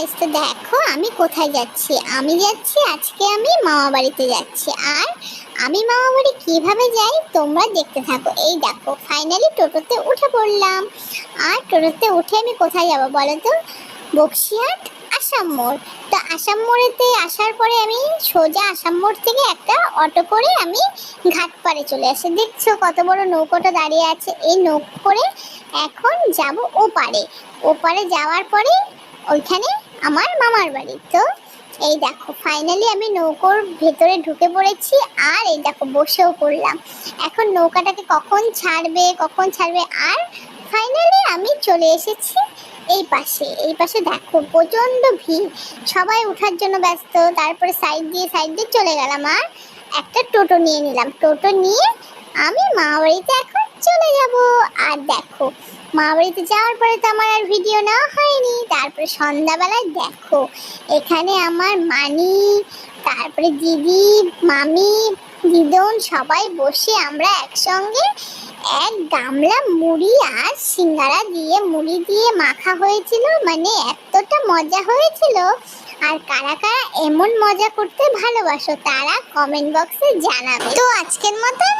Guys তো দেখো, আমি কোথায় যাচ্ছি? আমি যাচ্ছি, আজকে আমি মামা বাড়িতে যাচ্ছি। আর আমি মামা বাড়ি কীভাবে যাই, তোমরা দেখতে থাকো। এই দেখো ফাইনালি টোটোতে উঠে পড়লাম। আর টোটোতে উঠে আমি কোথায় যাব বলো তো? বক্সিহাট আসাম মোড়। তো আসাম মোড়েতে আসার পরে আমি সোজা আসাম মোড় থেকে একটা অটো করে আমি ঘাট পাড়ে চলে আসি। দেখছ কত বড় নৌকোটা দাঁড়িয়ে আছে? এই নৌকো করে এখন যাব ওপারে। ওপারে যাওয়ার পরে ওইখানে আমার মামার বাড়ি। তো এই দেখো ফাইনালি আমি নৌকোর ভেতরে ঢুকে পড়েছি আর এই দেখো, বসেও পড়লাম। এখন নৌকাটাকে কখন ছাড়বে কখন ছাড়বে? আর ফাইনালি আমি চলে এসেছি এই পাশে। এই পাশে দেখো, প্রচণ্ড ভিড়। সবাই ওঠার জন্য ব্যস্ত, তারপরে সাইড দিয়ে সাইড দিয়ে চলে গেলাম আর একটা টোটো নিয়ে নিলাম। টোটো নিয়ে আমি মা বাড়িতে এখন চলে যাব। আর দেখো মা বাড়িতে যাওয়ার পরে তো আমার আর ভিডিও নেওয়া তারপরে সন্ধ্যাবেলায় দেখো। এখানে আমার মানি, তারপরে দিদি, মামি, দিদন সবাই বসে আমরা একসঙ্গে এক গামলা মুড়ি আর সিঙ্গারা দিয়ে, মুড়ি দিয়ে মাখা হয়েছিল। মানে এতটা মজা হয়েছিল। আর কারা কারা এমন মজা করতে ভালোবাসো তারা কমেন্ট বক্সে জানাবে। তো আজকের মতন